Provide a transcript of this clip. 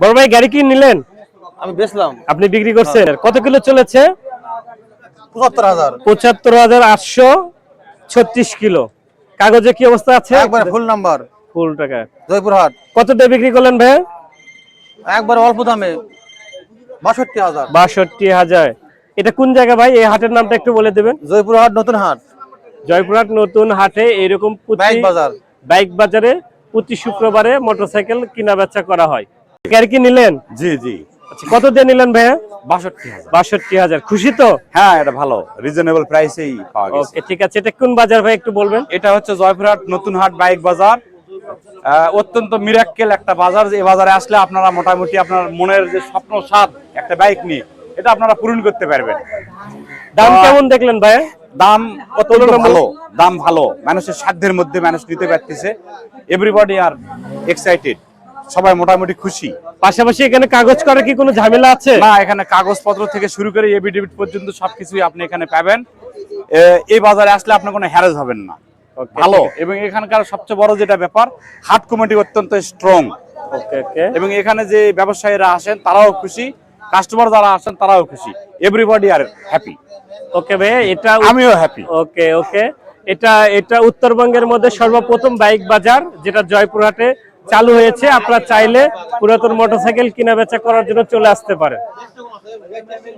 বড় ভাই গাড়ি কি নিলেন? আমি বেচলাম। আপনি বিক্রি করছেন। কত কিলো চলেছে? পঁচাত্তর হাজার। পঁচাত্তর হাজার আটশো ছত্রিশ কিলো। কাগজে কি অবস্থা আছে? একবার ফুল নাম্বার ফুল টাকা। জয়পুরহাট। কত দিয়ে বিক্রি করলেন ভাই? একবার অল্প দামে। বাষট্টি হাজার। বাষট্টি হাজার। এটা কোন জায়গা ভাই? এই হাটের নামটা একটু বলে দেবেন। জয়পুরহাট নতুন হাট। জয়পুরহাট নতুন হাটে এরকম বাইক বাজার। বাইক বাজারে প্রতি শুক্রবারে মোটরসাইকেল কিনা বেচা করা হয়। গাড়ি কি নিলেন? জি জি। আচ্ছা, কত দিয়ে নিলেন ভাইয়া? বাষট্টি হাজার। বাষট্টি হাজার। খুশি তো? হ্যাঁ এটা ভালো। রিজনেবল প্রাইসেই পাওয়া গেছে। ওকে ঠিক আছে। এটা কোন বাজার ভাই একটু বলবেন? এটা হচ্ছে জয়পুরহাট নতুন হাট বাইক বাজার। আহ, অত্যন্ত মিরাক্কেল একটা বাজার এই বাজারে আসলে আপনারা মোটামুটি আপনার মনের যে স্বপ্ন স্বাদ একটা বাইক নিয়ে এটা আপনারা পূরণ করতে পারবেন। দাম কেমন দেখলেন ভাইয়া? দাম অত্যন্ত ভালো। দাম ভালো মানুষের সাধ্যের মধ্যে মানুষ নিতে পারতেছে। এভরিবডি আর এক্সাইটেড সবাই মোটামুটি খুশি। পাশাপাশি এখানে কাগজ করার কি কোনো ঝামেলা আছে? না এখানে কাগজপত্র থেকে শুরু করে এভিডেভিট পর্যন্ত সবকিছুই আপনি এখানে পাবেন। এই বাজারে আসলে আপনি কোনো হ্যারেজ হবেন না। ভালো। এবং এখানকার সবচেয়ে বড় যেটা ব্যাপার হাট কমিটি অত্যন্ত স্ট্রং ওকে ওকে এবং এখানে যে ব্যবসায়ীরা আসেন তারাও খুশি। কাস্টমার যারা আসেন তারাও খুশি। এভরিবডি আর হ্যাপি ওকে ভাই এটা আমিও হ্যাপি ওকে ওকে এটা এটা উত্তরবঙ্গের মধ্যে সর্বপ্রথম বাইক বাজার, যেটা জয়পুরহাটে চালু হয়েছে। আপনারা চাইলে পুরাতন মোটরসাইকেল কিনা বেচা করার জন্য চলে আসতে পারেন।